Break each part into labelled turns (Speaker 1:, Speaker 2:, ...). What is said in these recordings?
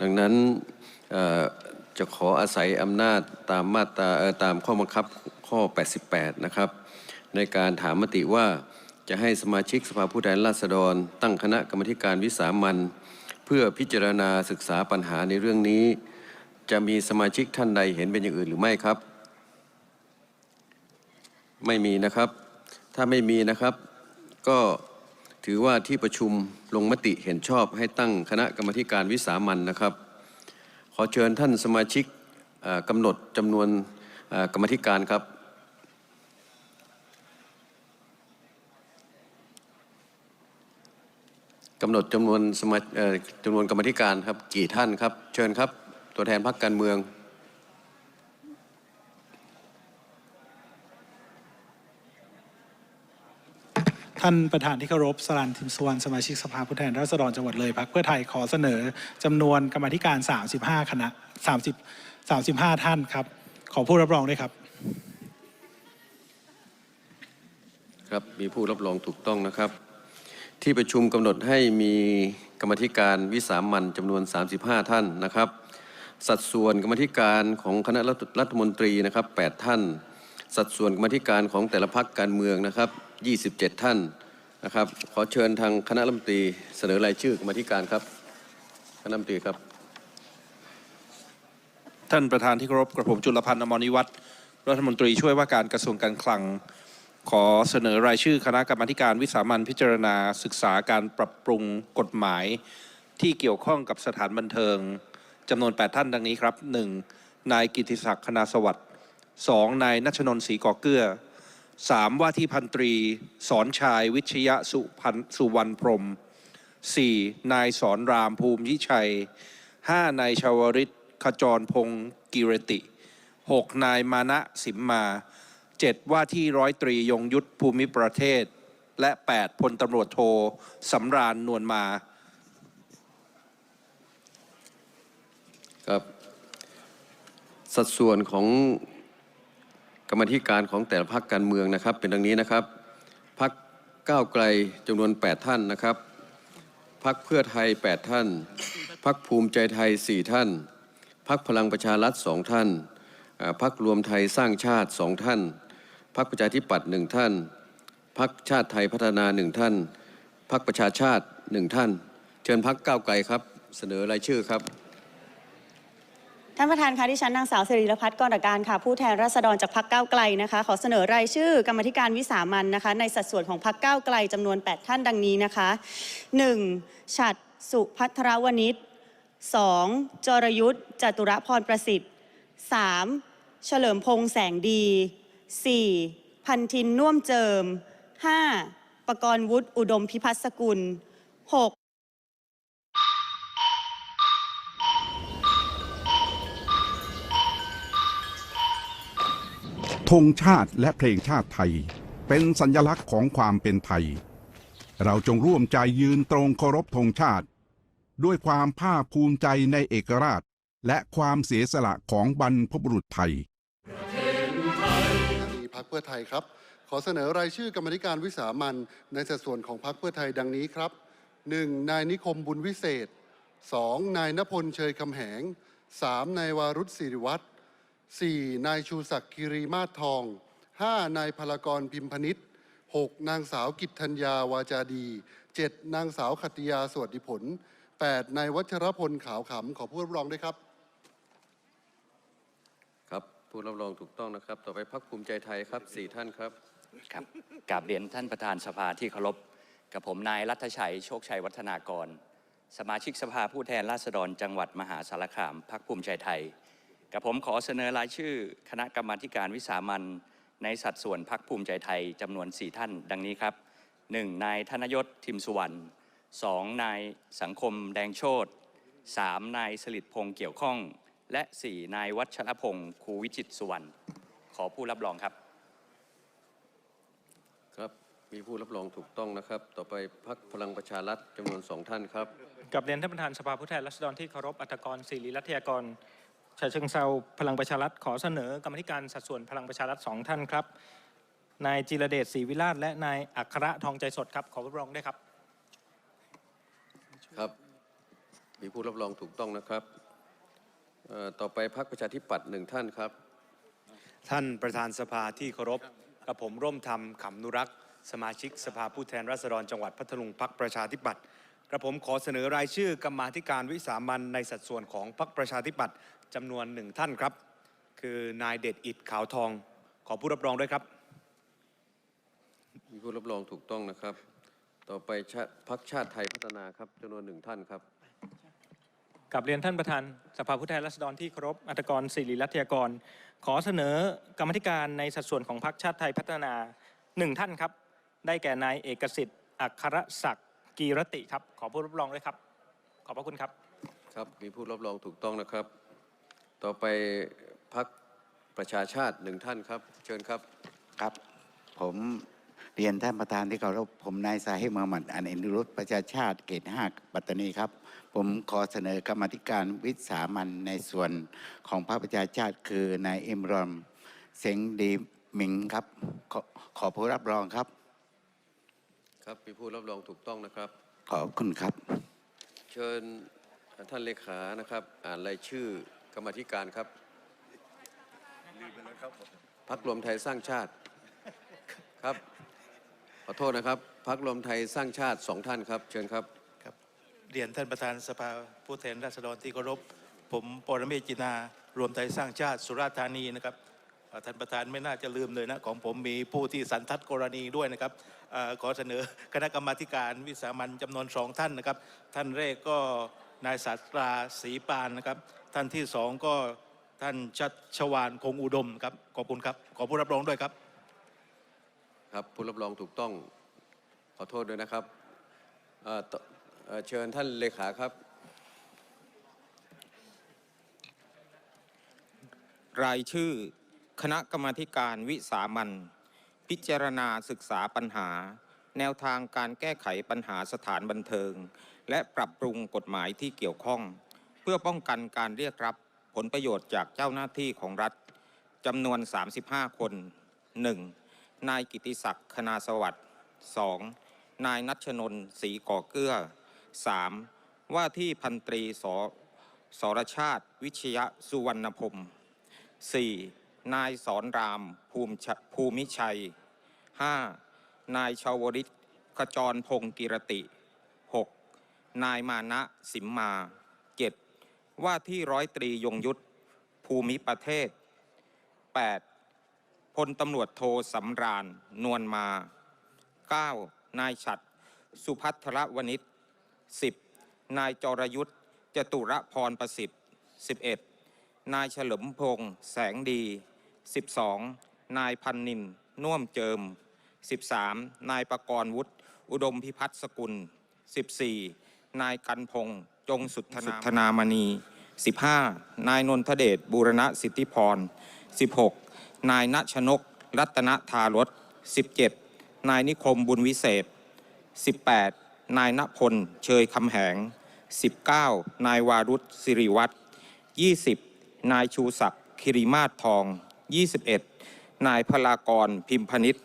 Speaker 1: ดังนั้นจะขออาศัยอำนาจตามมาตราตามข้อบังคับข้อ 88 นะครับ ในการถามมติว่าจะให้สมาชิกสภาผู้แทนราษฎร ตั้งคณะกรรมการวิสามันเพื่อพิจารณาศึกษาปัญหาในเรื่องนี้ จะมีสมาชิกท่านใดเห็นเป็นอย่างอื่นหรือไม่ครับ ไม่มีนะครับ ถ้าไม่มีนะครับก็ ถือว่าที่ประชุมลงมติเห็นชอบให้ตั้งคณะกรรมการวิสามันนะครับ ขอเชิญท่านสมาชิกกำหนดจำนวนกรรมการครับกำหนดจำนวนสมาจำนวนกรรมธิการครับกี่ท่านครับ เชิญครับ ตัวแทนพรรคการเมือง
Speaker 2: ท่านประธานที่เคารพสรันทิมสวรรณสมาชิกสภาผู้แทนราษฎรจังหวัดเลยพักเพื่อไทยขอเสนอจำนวนกรรมธิการ 35 คณะ 30 35 ท่านครับ ขอผู้รับรองด้วยครับ
Speaker 1: ครับมีผู้รับรองถูกต้องนะครับ ที่ประชุมกำหนดให้มีกรรมธิการวิสามันจำนวน 35 ท่านนะครับ สัดส่วนกรรมธิการของคณะรัฐรัฐมนตรีนะครับ 8 ท่าน สัดส่วนกรรมธิการของแต่ละพรรคการเมืองนะครับ 27 ท่านนะครับ ขอเชิญทางคณะรัฐมนตรีเสนอรายชื่อกรรมธิการครับ คณะรัฐมนตรีครับ
Speaker 3: ท่านประธานที่เคารพกระผมจุลพันธ์อมรนิวัฒน์รัฐมนตรีช่วยว่าการกระทรวงการคลัง ขอเสนอรายชื่อคณะกรรมการวิสามันพิจารณาศึกษาการปรับปรุงกฎหมาย ที่เกี่ยวข้องกับสถานบันเทิงจำนวน 8 ท่านดังนี้ครับ 1. นายกิติศักดิ์คณาสวัสดิ์ 2. นายนัชนนท์ศรีก่อเกื้อ 3. ว่าที่พันตรี สอนชายวิชยะสุพันสุวรรณพรม 4. นายสอนรามภูมิยิชัย 5. นายชาวริตขจรพงศ์กิรติ 6. นายมานะสิมมา 7. ว่าที่ร้อยตรียงยุทธภูมิประเทศ และ 8. พลตำรวจโทสำราญนวลมา
Speaker 1: ครับสัดส่วนของ กรรมธิการของแต่ละพรรคการเมืองนะครับ เป็นดังนี้นะครับพรรคก้าวไกลจำนวน 8 ท่านนะครับพรรคเพื่อไทย 8 ท่านพรรคภูมิใจไทย 4 ท่านพรรคพลังประชารัฐ2ท่านพรรครวมไทยสร้างชาติ2ท่านพรรคประชาธิปัตย์1ท่านพรรคชาติไทยพัฒนา1ท่านพรรคประชาชาติ1ท่าน เชิญพรรคก้าวไกลครับ เสนอรายชื่อครับ
Speaker 4: ท่านประธานคะที่ฉันนางสาวสิริรพัฒน์กรการค่ะผู้แทนราษฎรจากพักก้าวไกลนะคะ ขอเสนอรายชื่อกรรมธิการวิสามันนะคะ ในสัดส่วนของพักก้าวไกลจำนวน 8 ท่านดังนี้นะคะ 1. ฉัดสุพัทรวณิช 2. จรยุทธ์จตุรพรประสิทธิ์ 3. เฉลิมพงษ์แสงดี 4. พันทินน่วมเจิม 5. ประกรณ์วุฒิอุดมพิพัฒน์สกุล 6.
Speaker 5: ธงชาติและเพลงชาติไทย เป็นสัญลักษณ์ของความเป็นไทย เราจงร่วมใจยืนตรงเคารพธงชาติ ด้วยความภาคภูมิใจในเอกราช และความเสียสละของบรรพบุรุษไทย
Speaker 6: มีพักเพื่อไทยครับ ขอเสนอรายชื่อกรรมธิการวิสามันในสัดส่วนของพักเพื่อไทยดังนี้ครับ 1. นายนิคมบุญวิเศษ 2. นายนพลเชยคำแหง 3. นายวารุษศิริวัตร 4. นายชูศักดิ์คิรีมาศทอง 5. นายพลากรพิมพนิษฐ์ 6. นางสาวกิตธัญญาวาจาดี 7. นางสาวขัตติยาสวัสดิผล 8. นายวัชรพลขาวขำขอผู้รับรองด้วยครับ
Speaker 1: ครับผู้รับรองถูกต้องนะครับ ต่อไปพักภูมิใจไทยครับสี่ท่านครับ
Speaker 7: ครับกราบเรียนท่านประธานสภาที่เคารพกับผมนายรัฐชัยโชคชัยวัฒนากร สมาชิกสภาผู้แทนราษฎรจังหวัดมหาสารคามพักภูมิใจไทย กับผมขอเสนอรายชื่อ คณะกรรมาธิการวิสามันในสัดส่วนพักภูมิใจไทยจำนวน 4 ท่าน ดังนี้ครับ 1. นายธนยศทิมสุวรรณ 2. นายสังคมแดงโชต 3. นายสลิดพงษ์เกี่ยวข้อง และ 4. นายวัชรพงศ์ครูวิจิตรสุวรรณขอผู้รับรองครับ
Speaker 1: ครับ มีผู้รับรองถูกต้องนะครับ ต่อไปพักพลังประชารัฐจำนวนสองท่านครับ
Speaker 2: กับเรียนท่านประธานสภาผู้แทนราษฎรที่เคารพอัตกรศิริรัตยากร ชาเชิงเซาพลังประชารัฐขอเสนอกรรมธิการสัดส่วนพลังประชารัฐสองท่านครับ นายจิรเดชศรีวิราชและนายอัครทองใจสดครับ ขอรับรองด้วยครับ
Speaker 1: ครับ มีผู้รับรองถูกต้องนะครับเอ่อต่อไปพรรคประชาธิปัตย์หนึ่งท่านครับ
Speaker 8: ท่านประธานสภาที่เคารพกับผมร่วมทำขำนุรักษ์สมาชิกสภาผู้แทนราษฎรจังหวัดพัทลุงพักประชาธิปัตย์ กระผมขอเสนอรายชื่อกรรมาธิการวิสามันในสัดส่วนของพักประชาธิปัตย์จำนวนหนึ่งท่านครับ คือนายเดชอิดขาวทอง ขอผู้รับรองด้วยครับ
Speaker 1: มีผู้รับรองถูกต้องนะครับ ต่อไปชาติพรรคชาติไทยพัฒนาครับจำนวนหนึ่งท่านครับ
Speaker 9: กับเรียนท่านประธานสภาผู้แทนราษฎรที่เคารพอัตกรศิริรัตยากร ขอเสนอกรรมธิการในสัดส่วนของพรรคชาติไทยพัฒนาหนึ่งท่านครับ ได้แก่นายเอกสิทธิ์อัครศักดิ์ กีรติครับ ขอผู้รับรองด้วยครับ ขอบพระคุณครับ
Speaker 1: ครับมีผู้รับรองถูกต้องนะครับ ต่อไปพรรคประชาชาติหนึ่งท่านครับ เชิญครับ
Speaker 10: ครับ ผมเรียนท่านประธานที่เคารพผมนายสาฮิมหมัดอันเอ็นรุตประชาชาติเกตห้าปัตตานีครับ ผมขอเสนอกรรมาธิการวิสามันในส่วนของพระประชาชาติคือนายอิมรอมเซงดีหมิงครับ ขอขอผู้รับรองครับ
Speaker 1: ครับมีผู้รับรองถูกต้องนะครับ
Speaker 10: ขอบคุณครับ
Speaker 1: เชิญท่านเลขานะครับ อ่านรายชื่อกรรมาธิการครับพักรวมไทยสร้างชาติครับขอโทษนะครับพักรวมไทยสร้างชาติสองท่านครับ เชิญครับ
Speaker 11: ครับเรียนท่านประธานสภาผู้แทนราษฎรที่เคารพผมปรเมศจินารวมไทยสร้างชาติสุราษฎร์ธานีนะครับเอ่อ ท่านประธานไม่น่าจะลืมเลยนะของผมมีผู้ที่สันทัดกรณีด้วยนะครับเออขอเสนอคณะกรรมาธิการวิสามันจำนวนสองท่านนะครับ ท่านแรกก็นายศาสตราศรีปานนะครับ ท่านที่สองก็ท่านชัชวานคงอุดมครับขอบคุณครับขอผู้รับรองด้วยครับ
Speaker 1: ครับผู้รับรองถูกต้องขอโทษด้วยนะครับเอ่อต่อเอ่อเชิญท่านเลขาครับ
Speaker 12: รายชื่อ คณะกรรมการวิสามันพิจารณาศึกษาปัญหา แนวทางการแก้ไขปัญหาสถานบันเทิง และปรับปรุงกฎหมายที่เกี่ยวข้อง เพื่อป้องกันการเรียกรับผลประโยชน์จากเจ้าหน้าที่ของรัฐจำนวน 35 คน 1. นายกิติศักดิ์คณาสวัสดิ์ 2. นายนัชนน์ศรีก่อเกื้อ 3. ว่าที่พันตรีสสรชาติ วิชยสุวรรณพรม 4. นายสอนรามภูมิชภูมิชัย 5. นายชาวริตขจรพงกิรติ 6. นายมานะสิมมา 7. ว่าที่ร้อยตรียงยุทธภูมิประเทศ 8. พลตำรวจโทสำราญนวลมา 9. นายฉัดสุพัทรวณิช 10. นายจรยุทธจตุรพรประสิทธิ์ 11. นายเฉลิมพงษ์แสงดี 12. นายพันนินน่วมเจิม 13. นายประกรณ์วุฒิอุดมพิพัฒน์สกุล 14. นายกันพงษ์จงสุทธนามณี 15. นายนนทเดชบูรณะสิทธิพร 16. นายณชนก รัตนทารส 17. นายนิคมบุญวิเศษ 18. นายณพล เชยคำแหง 19. นายวารุธสิริวัตร 20. นายชูศักดิ์คิริมาศทอง 21. นายพลากรพิมพนิษฐ์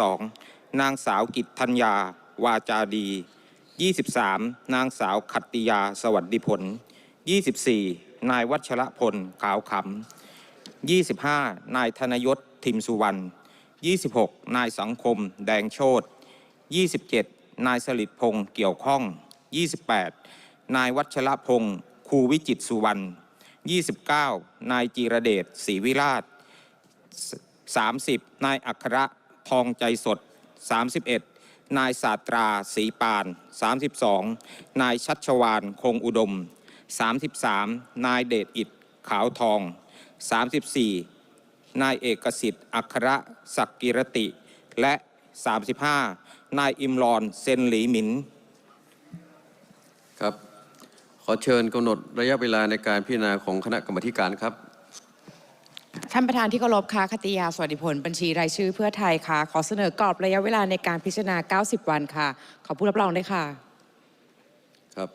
Speaker 12: 22. นางสาวกิตธัญญาวาจาดี 23. นางสาวขัตติยาสวัสดิผล 24. นายวัชระพลขาวขำ 25 นายธนยศทิมสุวรรณ 26 นายสังคมแดงโชต27 นายสลิดพงศ์เกี่ยวข้อง 28 นายวัชระพงศ์คูวิจิตสุวรรณ 29 นายจีระเดชศรีวิราช 30 นายอัครทองใจสด 31 นายศาตราศรีปาน 32 นายชัชวานคงอุดม 33 นายเดชอิดขาวทอง 34 นายเอกสิทธิ์อัครศักกิรติ และ 35 นายอิมรอนเซนหลีหมิน
Speaker 1: ครับ ขอเชิญกำหนดระยะเวลาในการพิจารณาของคณะกรรมการครับ
Speaker 13: ท่านประธานที่เคารพค่ะคติยา สวัสดิผล บัญชีรายชื่อเพื่อไทยค่ะ ขอเสนอกรอบระยะเวลาในการพิจารณา 90 วันค่ะ ขอผู้รับรองด้วยค่ะ
Speaker 1: ครับ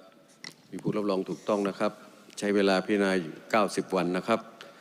Speaker 1: มีผู้รับรองถูกต้องนะครับ ใช้เวลาพิจารณาอยู่90 วันนะครับ